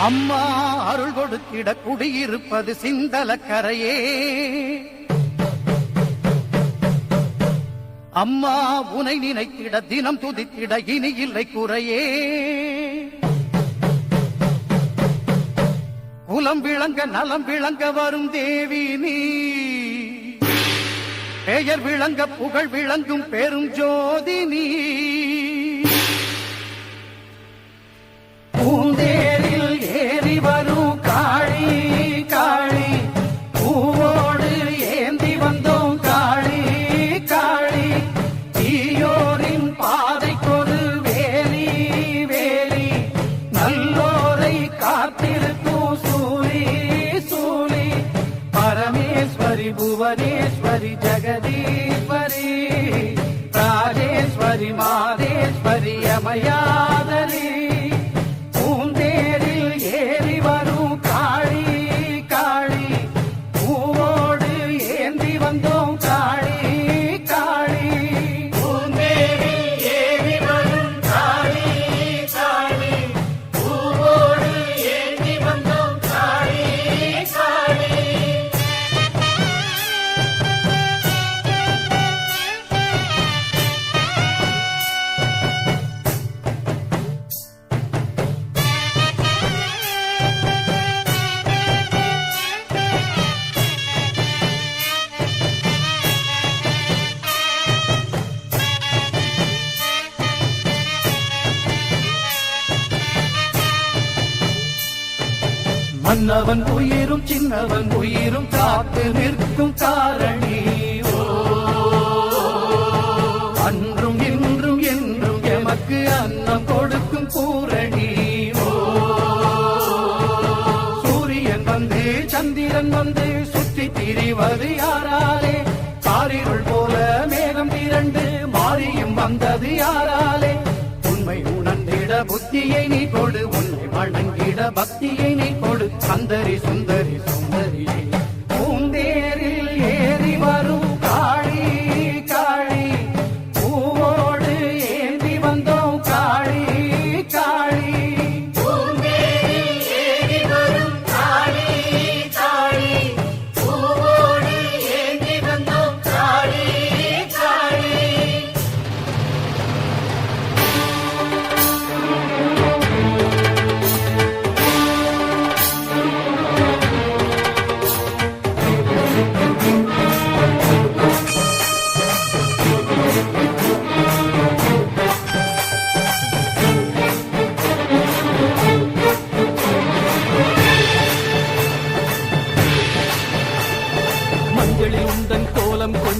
அம்மா அருள் கொடுத்திட குடியிருப்பது சிந்தலக்கரையே. அம்மா உனை நினைத்திட தினம் துதித்திட இனி இல்லை குறையே. குலம் விளங்க நலம் விளங்க வரும் தேவி நீ. பெயர் விளங்க புகழ் விளங்கும் பெரும் ஜோதி நீ. భువనేశ్వరి భువనేశ్వరి జగదీశ్వరి రాజేశ్వరి మాదేశ్వరి అమయాదరి மன்னவன் உயிரும் சின்னவன் உயிரும் காத்து நிற்கும் காரணி. அன்றும் இன்றும் என்றும் எமக்கு அன்னம் கொடுக்கும் பூரணி. சூரியன் வந்து சந்திரன் வந்து சுற்றி திரிவது யாராலே? காரிருள் போல மேகம் திரண்டு மாறியும் வந்தது யாராலே? உண்மை உணர்ந்திட புத்தியை நீ கொடு உன்னை வணங்கிட பக்தியை நீ கொடு. சந்தரி சுந்தரி சுந்தரி.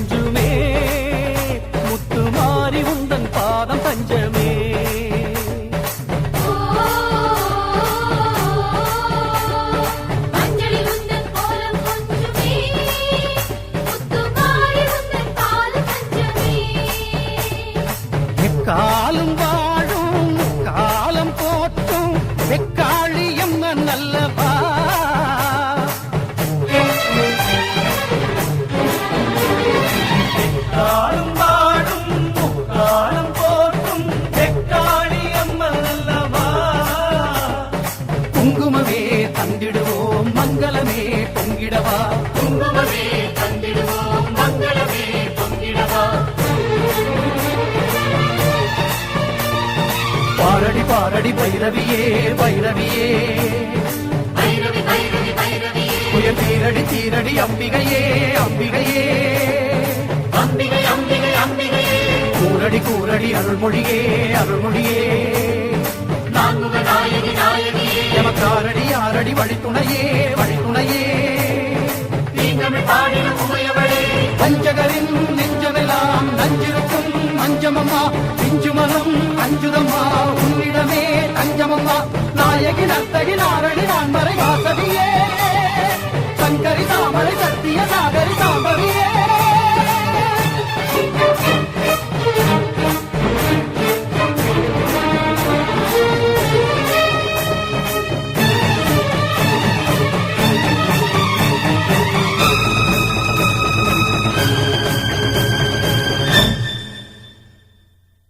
கோலம் பாரடி பைரவியே பைரவியே. பைரவி பைரவி பைரவியே புயல் தீரடி தீரடி அம்பிகையே அம்பிகையே. அம்பிகை அம்பிகை அம்பிகையே. கூரடி கூரடி அருள்மொழியே அருள்மொழியே. நான்முக நாயகி நாயகியே. எமக்காரடி ஆரடி வழித்துணையே.